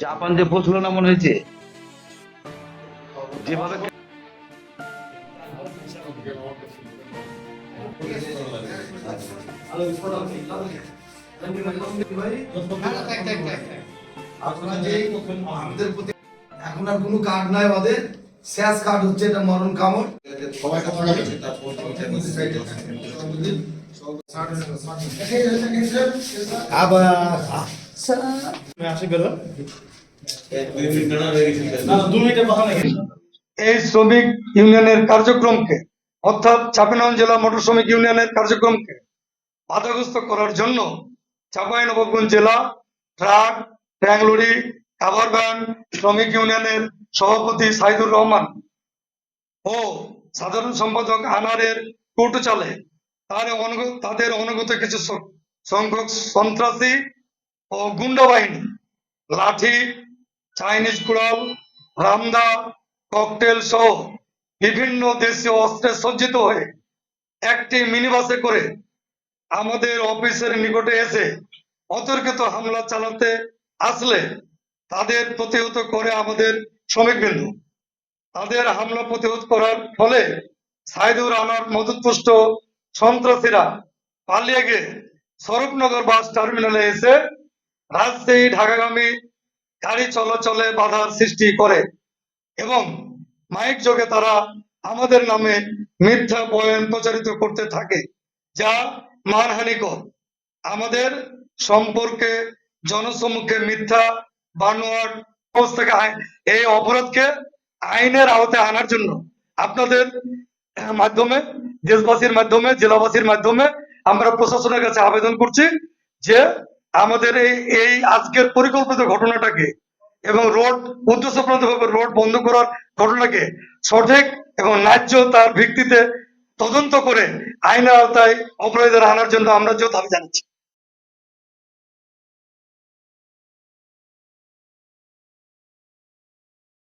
Japan যে পৌঁছলো না মনে হয়েছে যেভাবে আপনারা যে আমাদের প্রতি এখন আর কোনো কার্ড নাই আমাদের শেষ কার্ড হচ্ছে এটা মরণ কামড়। সবাই কথা বলেছে আবার এই শ্রমিক ইউনিয়নের কার্যক্রমকে অর্থাৎ চাপাইনবাবগঞ্জ জেলা মোটর শ্রমিক ইউনিয়নের কার্যক্রমকে বাধাগ্রস্ত করার জন্য চাপাইনবাবগঞ্জ জেলা ট্রাক ট্যাংলুরি কাভার ভ্যান শ্রমিক ইউনিয়নের সভাপতি সাইদুর রহমান ও সাধারণ সম্পাদক আনারের কোর্ট চালে তার তাদের অনুগত কিছু সংখ্যক সন্ত্রাসী ও গুন্ডা বাহিনী। লাঠি, চাইনিজ কুড়াল, রামদা, ককটেল সহ বিভিন্ন দেশীয় অস্ত্রে সজ্জিত হয়ে একটি মিনিবাসে করে আমাদের অফিসের নিকটে এসে অতর্কিত হামলা চালাতে আসলে তাদের প্রতিহত করে আমাদের শ্রমিকবৃন্দ। তাদের হামলা প্রতিহত করার ফলে সাইদুর আনার মদতপুষ্ট সন্ত্রাসীরা পালিয়ে গিয়ে স্বরূপনগর বাস টার্মিনালে এসে রাজশাহী ঢাকাগামী গাড়ি চলাচলে বাধার সৃষ্টি করে এবং মাইক যোগে তারা আমাদের নামে মিথ্যা বয়ান প্রচারিত করতে থাকে, যা মানহানিকর। আমাদের সম্পর্কে জনসম্মুখে মিথ্যা, বানোয়াট অবস্থাকে এই অপরাধকে আইনের আওতায় আনার জন্য আপনাদের মাধ্যমে, দেশবাসীর মাধ্যমে, জেলাবাসীর মাধ্যমে আমরা প্রশাসনের কাছে আবেদন করছি যে আমাদের এই এই আজকের পরিকল্পিত ঘটনাটাকে এবং রোড উদ্দেশ্যপ্রণতভাবে রোড বন্ধ করার ঘটনাকে সঠিক এবং ন্যায্য তার ভিত্তিতে তদন্ত করে আইনের আওতায় অপরাধীদের আনার জন্য আমরা জোর দাবি জানাচ্ছি।